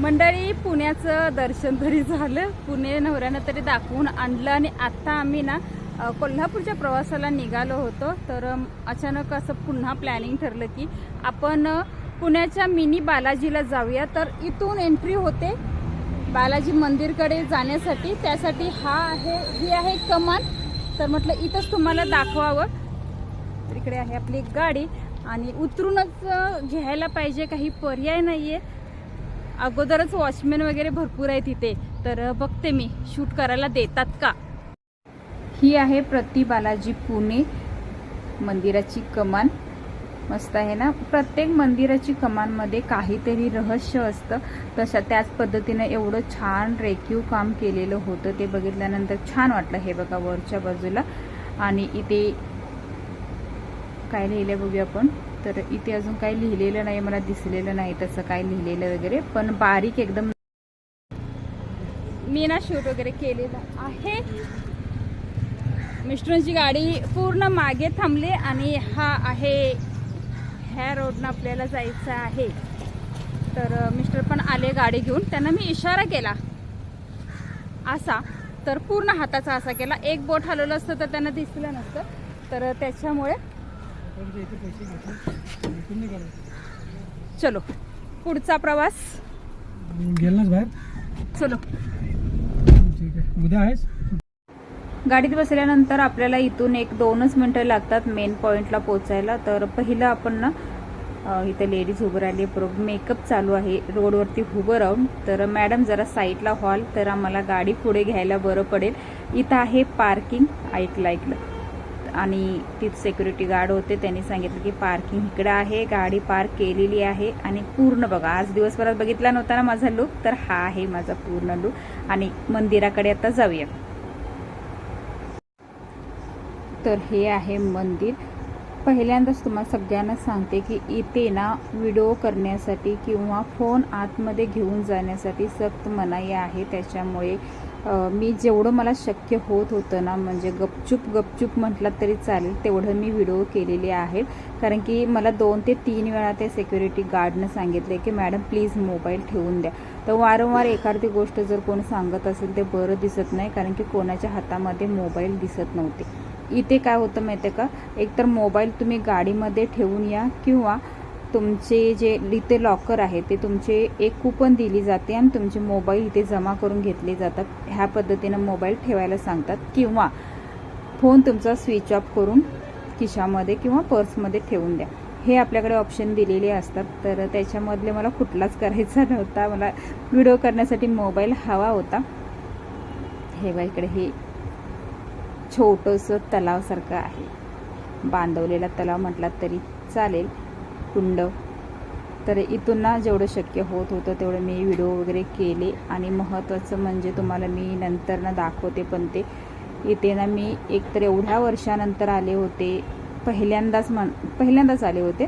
मंडळी पुण्याचं दर्शन तरी झालं. पुणे नवऱ्यानं तरी दाखवून आणलं आणि आत्ता आम्ही ना कोल्हापूरच्या प्रवासाला निघालो होतो. तर अचानक असं पुन्हा प्लॅनिंग ठरलं की आपण पुण्याच्या मिनी बालाजीला जाऊया. तर इथून एंट्री होते बालाजी मंदिरकडे जाण्यासाठी. त्यासाठी हा आहे ही आहे कमान. तर म्हटलं इथंच तुम्हाला दाखवावं. तर इकडे आहे आपली एक गाडी. आणि उतरूनच घ्यायला पाहिजे. काही पर्याय नाहीये. अगोदरच वॉचमॅन वगैरे भरपूर आहेत इथे. तर बघते मी. शूट करायला देतात का? ही आहे प्रति बालाजी पुणे मंदिराची कमान. मस्त आहे ना? प्रत्येक मंदिराची कमानमध्ये काहीतरी रहस्य असतं. तशा त्याच पद्धतीनं एवढं छान रेखीव काम केलेलं होतं. ते बघितल्यानंतर छान वाटलं. हे बघा वरच्या बाजूला. आणि इथे काय लिहिलं बघूया आपण? तर इथे अजून काही लिहिलेलं नाही मला दिसलेलं नाही तसं काय लिहिलेलं वगैरे. पण बारीक एकदम मी ना शूट वगैरे केलेलं आहे. मिस्टरांची गाडी पूर्ण मागे थांबली आणि हा आहे ह्या रोडनं आपल्याला जायचं आहे. तर मिस्टर पण आले गाडी घेऊन. त्यांना मी इशारा केला. असा. तर पूर्ण हाताचा असा केला. एक बोट हलवलं असतं तर त्यांना दिसलं नसतं. तर त्याच्यामुळे चलो. पुढचा प्रवास. गेलनाच बाहेर. चलो. ठीक आहे. उद्या आहेस? गाडीत बसल्यानंतर आपल्याला इथून एक दोनच मिनटं लागतात मेन पॉईंटला पोचायला तर पहिलं आपण ना इथं लेडीज उभं राहिली बरोबर मेकअप चालू आहे. रोडवरती उभं राहून. तर मॅडम जरा साईडला हॉल. तर आम्हाला गाडी पुढे घ्यायला बरं पडेल. इथं आहे पार्किंग. ऐकलं ऐकलं. आणि तिथे सिक्युरिटी गार्ड होते. त्यांनी सांगितलं की पार्किंग इकडं आहे गाडी पार्क केलेली आहे आणि पूर्ण बघा. आज दिवसभरात बघितला नव्हता ना माझा लुक तर हा आहे माझा पूर्ण लुक आणि मंदिराकडे आता जाऊया. तर हे आहे मंदिर. पहिल्यांदाच तुम्हाला सगळ्यांना सांगते की इथे ना व्हिडिओ करण्यासाठी किंवा फोन आतमध्ये घेऊन जाण्यासाठी सक्त मनाई आहे. त्याच्यामुळे मी जेवढं मला शक्य होत होतं ना म्हणजे गपचूप गपचूप म्हटलं तरी चालेल तेवढं मी व्हिडिओ केलेले आहेत. कारण की मला दोन ते तीन वेळा ते सिक्युरिटी गार्डनं सांगितले की मॅडम प्लीज मोबाईल ठेवून द्या. तर वारंवार एखादी गोष्ट जर कोण सांगत असेल ते बरं दिसत नाही कारण की कोणाच्या हातामध्ये मोबाईल दिसत नव्हते. इथे काय होतं माहिती आहे का? एकतर मोबाईल तुम्ही गाडीमध्ये ठेवून या किंवा तुमचे जे इथे लॉकर आहे ते तुमचे एक कुपन दिली जाते आणि तुमचे मोबाईल इथे जमा करून घेतले जातात. ह्या पद्धतीनं मोबाईल ठेवायला सांगतात. किंवा फोन तुमचा स्विच ऑफ करून खिशामध्ये किंवा पर्समध्ये ठेवून द्या. हे आपल्याकडे ऑप्शन दिलेले असतात. तर त्याच्यामधले मला कुठलाच करायचा नव्हता. मला व्हिडिओ करण्यासाठी मोबाईल हवा होता. हे बा इकडे हे छोटंसं तलावसारखं आहे. बांधवलेला तलाव म्हटला तरी चालेल. कुंड. तर इथून ना जेवढं शक्य होत होतं तेवढं मी व्हिडिओ वगैरे केले. आणि महत्त्वाचं म्हणजे तुम्हाला मी नंतर ना दाखवते पण ते. इथे ना मी एकतर एवढ्या वर्षानंतर आले होते. पहिल्यांदाच म्हण पहिल्यांदाच आले होते.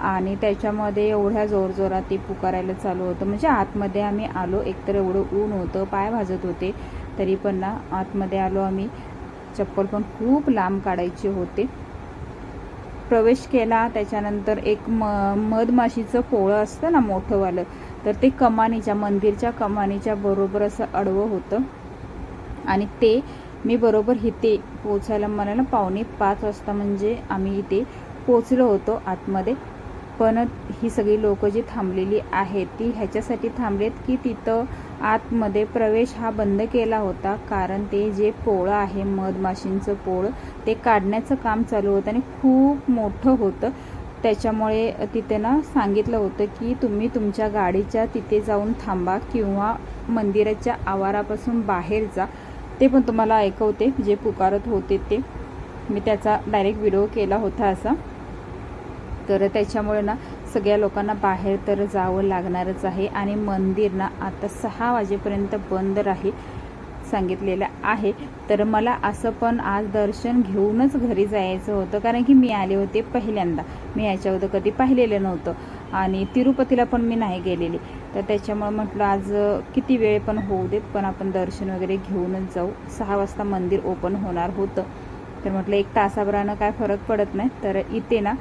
आणि त्याच्यामध्ये एवढ्या जोरजोरात ते पुकारायला चालू होतं. म्हणजे आतमध्ये आम्ही आलो. एकतर एवढं ऊन होतं पाय भाजत होते. तरी पण ना आतमध्ये आलो आम्ही. चप्पल पण खूप लांब काढायचे होते. प्रवेश केला त्याच्यानंतर एक म मधमाशीचं पोळं असतं ना मोठंवालं तर ते कमानीच्या मंदिरच्या कमानीच्या बरोबर असं अडवं होतं. आणि ते मी बरोबर इथे पोचायला मला ना पावणे पाच वाजता म्हणजे आम्ही इथे पोचलो होतो आतमध्ये. पण ही सगळी लोक जी थांबलेली आहेत ती ह्याच्यासाठी थांबलेत की तिथं आतमध्ये प्रवेश हा बंद केला होता. कारण ते जे पोळं आहे मधमाशींचं पोळं ते काढण्याचं काम चालू होतं आणि खूप मोठं होतं. त्याच्यामुळे तिथे ना सांगितलं होतं की तुम्ही तुमच्या गाडीच्या तिथे जाऊन थांबा किंवा मंदिराच्या आवारापासून बाहेर जा. ते पण तुम्हाला ऐकवते जे पुकारत होते ते. मी त्याचा डायरेक्ट व्हिडिओ केला होता असा. तर त्याच्यामुळे ना सगळ्या लोकांना बाहेर तर जावं लागणारच आहे आणि मंदिर ना आता सहा वाजेपर्यंत बंद राहील सांगितलेलं आहे. तर मला असं पण आज दर्शन घेऊनच घरी जायचं होतं कारण की मी आले होते पहिल्यांदा. मी याच्या अगोदर कधी पाहिलेलं नव्हतं आणि तिरुपतीला पण मी नाही गेलेली. तर त्याच्यामुळे म्हटलं आज किती वेळ पण होऊ देत पण आपण दर्शन वगैरे घेऊनच जाऊ. सहा वाजता मंदिर ओपन होणार होतं. तर म्हटलं एक तासाभरानं काय फरक पडत नाही. तर इथे ना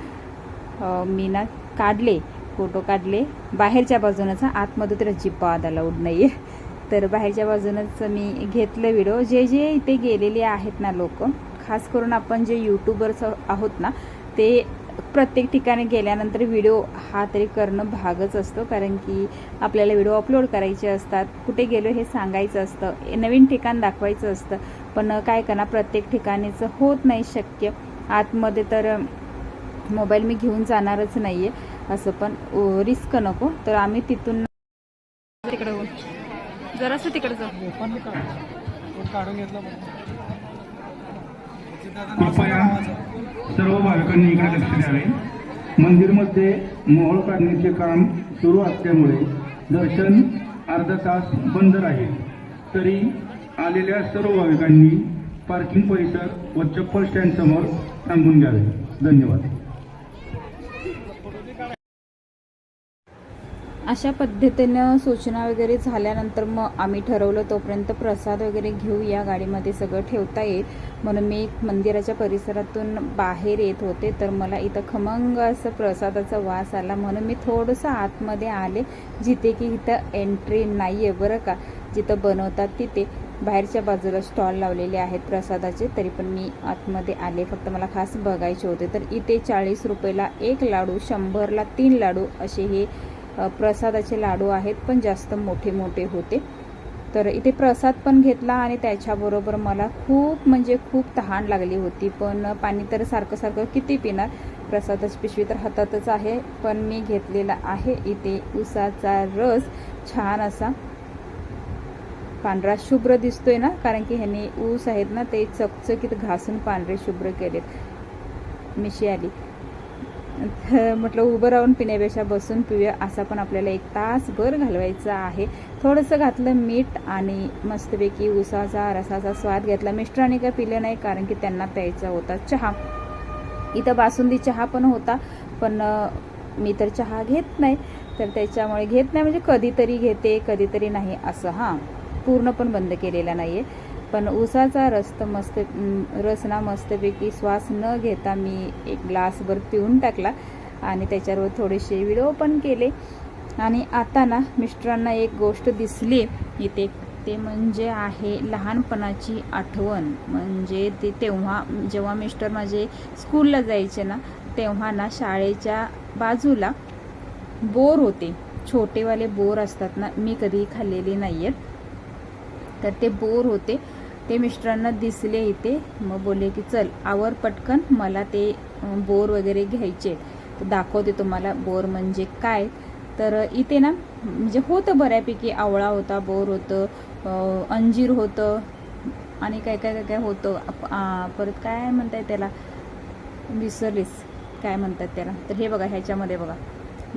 मी ना काढले फोटो काढले. बाहेरच्या बाजूनच आतमध्ये तर अजिबात अलाउड नाही आहे तर बाहेरच्या बाजूनच मी घेतलं व्हिडिओ जे जे इथे गेलेले आहेत ना लोक खास करून आपण जे यूट्यूबर्स आहोत ना ते प्रत्येक ठिकाणी गेल्यानंतर व्हिडिओ हा तरी करणं भागच असतो. कारण की आपल्याला व्हिडिओ अपलोड करायचे असतात. कुठे गेलो हे सांगायचं असतं. नवीन ठिकाण दाखवायचं असतं. पण काय करणार प्रत्येक ठिकाणीचं होत नाही शक्य. आतमध्ये तर मोबाईल मी घेऊन जाणारच नाही आहे असं पण रिस्क नको. तर आम्ही तिथून तिकडं जरासं तिकडं जाऊ काढून घेतलं सर्व बालकांनी इकडे लक्ष द्यावे. मंदिरमध्ये मोहोळ काढण्याचे काम सुरू असल्यामुळे दर्शन अर्धा तास बंद राहील. तरी आलेल्या सर्व भाविकांनी पार्किंग परिसर व चप्पल स्टँड समोर थांबून घ्यावे. धन्यवाद. अशा पद्धतीनं सूचना वगैरे झाल्यानंतर मग आम्ही ठरवलं तोपर्यंत प्रसाद वगैरे घेऊ या गाडीमध्ये सगळं ठेवता येईल. म्हणून मी मंदिराच्या परिसरातून बाहेर येत होते. तर मला इथं खमंग असं प्रसादाचा वास आला. म्हणून मी थोडंसं आतमध्ये आले. जिथे की इथं एंट्री नाही आहे बरं का. जिथं बनवतात तिथे. बाहेरच्या बाजूला स्टॉल लावलेले आहेत प्रसादाचे. तरी पण मी आतमध्ये आले. फक्त मला खास बघायचे होते. तर इथे चाळीस रुपयाला एक लाडू शंभरला तीन लाडू असे हे प्रसादाचे लाडू आहेत पण जास्त मोठे मोठे होते. तर इथे प्रसाद पण घेतला आणि त्याच्याबरोबर मला खूप म्हणजे खूप तहान लागली होती. पण पाणी तर सारखं सारखं किती पिणार? प्रसादाची पिशवी तर हातातच आहे पण मी घेतलेला आहे. इथे उसाचा रस छान असा. पांढरा शुभ्र दिसतोय ना? कारण की ह्याने ऊस आहेत ना ते चकचकीत घासून पांढरे शुभ्र केलेत. मिशी आली. तर म्हटलं उभं राहून पिण्यापेक्षा बसून पिऊया असा पण आपल्याला एक तासभर घालवायचा आहे. थोडंसं घातलं मीठ आणि मस्तपैकी उसाचा रसाचा स्वाद घेतला. मिस्टरांनी काय पिलं नाही कारण की त्यांना प्यायचा होता चहा. इथं बासुंदी चहा पण होता पण मी तर चहा घेत नाही. तर त्याच्यामुळे घेत नाही म्हणजे कधीतरी घेते कधीतरी नाही असं हां. पूर्ण पण बंद केलेला नाही आहे पण उसाचा रस तर मस्त रस ना मस्तपैकी श्वास न घेता मी एक ग्लासभर पिऊन टाकला आणि त्याच्यावर थोडेसे व्हिडिओ पण केले. आणि आता ना मिस्टरांना एक गोष्ट दिसली इथे. ते म्हणजे आहे लहानपणाची आठवण. म्हणजे ते तेव्हा जेव्हा मिस्टर माझे स्कूलला जायचे ना तेव्हा ना शाळेच्या बाजूला बोर होते. छोटेवाले बोर असतात ना मी कधीही खाल्लेले नाही आहेत तर ते बोर होते. ते मिस्टरांना दिसले इथे. मग बोलले की चल आवर पटकन मला ते बोर वगैरे घ्यायचे तर दाखवते तुम्हाला बोर म्हणजे काय. तर इथे ना म्हणजे होतं बऱ्यापैकी आवळा होता बोर होतं अंजीर होतं आणि काय काय काय काय होतं. आप- परत काय म्हणताय त्याला? विसरलीस काय म्हणतात त्याला? तर हे बघा ह्याच्यामध्ये बघा.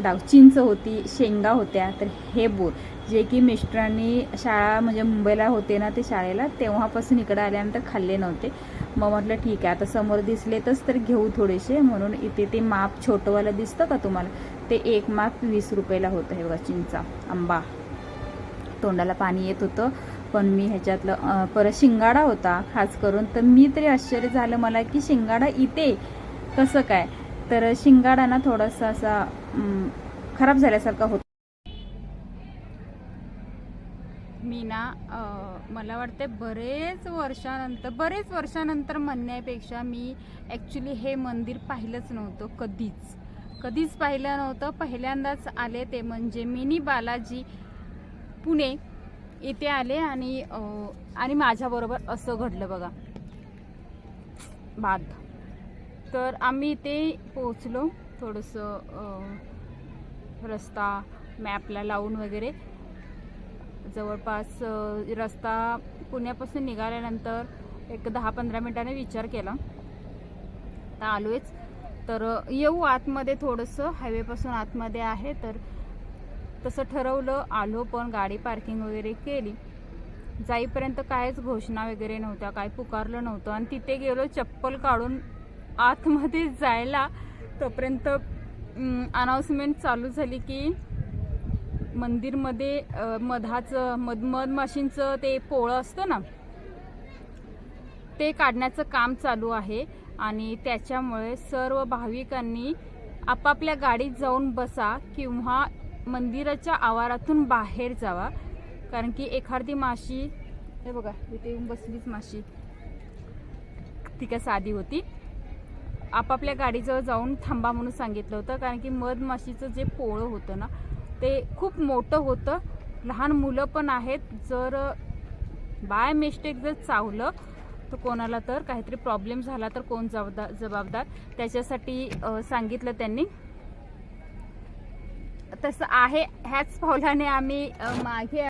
डाव चिंच होती शेंगा होत्या तर हे बोर. जे की मिस्टरांनी शाळा म्हणजे मुंबईला होते ना ते शाळेला तेव्हापासून इकडं आल्यानंतर खाल्ले नव्हते. मग म्हटलं ठीक आहे आता समोर दिसलेतच तर घेऊ थोडेसे. म्हणून इथे ते माप छोटंवालं दिसतं का तुम्हाला? ते एक माप वीस रुपयाला होतं हे बघा चिंचा आंबा. तोंडाला पाणी येत होतं पण मी ह्याच्यातलं परत शिंगाडा होता खास करून. तर मी तरी आश्चर्य झालं मला की शिंगाडा इथे? कसं काय? तर शिंगाडा ना थोडासा असा खराब झाल्यासारखा होता. मी ना मला वाटते बरेच वर्षानंतर बरेच वर्षानंतर म्हणण्यापेक्षा मी ॲक्च्युली हे मंदिर पाहिलंच नव्हतं कधीच. कधीच पाहिलं नव्हतं. पहिल्यांदाच आले ते म्हणजे मिनी बालाजी पुणे इथे आले आणि आणि माझ्याबरोबर असं घडलं बघा. बाद. तर आम्ही इथे पोचलो थोडंसं रस्ता मॅपला लावून वगैरे. जवळपास रस्ता पुण्यापासून निघाल्यानंतर एक दहा पंधरा मिनिटाने विचार केला. तर आलोयच. तर येऊ आतमध्ये थोडंसं. हायवेपासून आतमध्ये आहे तर तसं ठरवलं. आलो पण गाडी पार्किंग वगैरे केली. जाईपर्यंत काहीच घोषणा वगैरे नव्हत्या. काय पुकारलं नव्हतं. आणि तिथे गेलो चप्पल काढून आतमध्ये जायला तोपर्यंत अनाऊन्समेंट चालू झाली की मंदिरमध्ये मधाचं मध मधमाशींचं ते पोळं असतं ना ते काढण्याचं काम चालू आहे. आणि त्याच्यामुळे सर्व भाविकांनी आपापल्या गाडीत जाऊन बसा किंवा मंदिराच्या आवारातून बाहेर जावा. कारण की एखादी माशी हे बघा इथे येऊन बसलीच माशी. ती काय साधी होती. आपापल्या गाडीजवळ जाऊन थांबा म्हणून सांगितलं होतं कारण की मधमाशीचं जे पोळं होतं ना ते खूप मोठं होतं. लहान मुलं पण आहेत. जर बाय मिस्टेक जर चावलं तर कोणाला तर काहीतरी प्रॉब्लेम झाला तर कोण जबाबदार जबाबदार? त्याच्यासाठी सांगितलं त्यांनी. तसं आहे ह्याच पावलाने आम्ही मागे